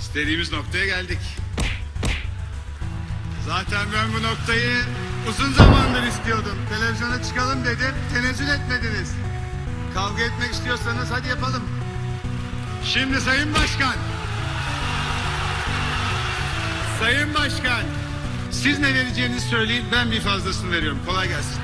İstediğimiz noktaya geldik. Zaten ben bu noktayı uzun zamandır istiyordum. Televizyona çıkalım dedim, tenezzül etmediniz. Kavga etmek istiyorsanız hadi yapalım. Şimdi Sayın Başkan. Sayın Başkan. Siz ne vereceğinizi söyleyin, ben bir fazlasını veriyorum. Kolay gelsin.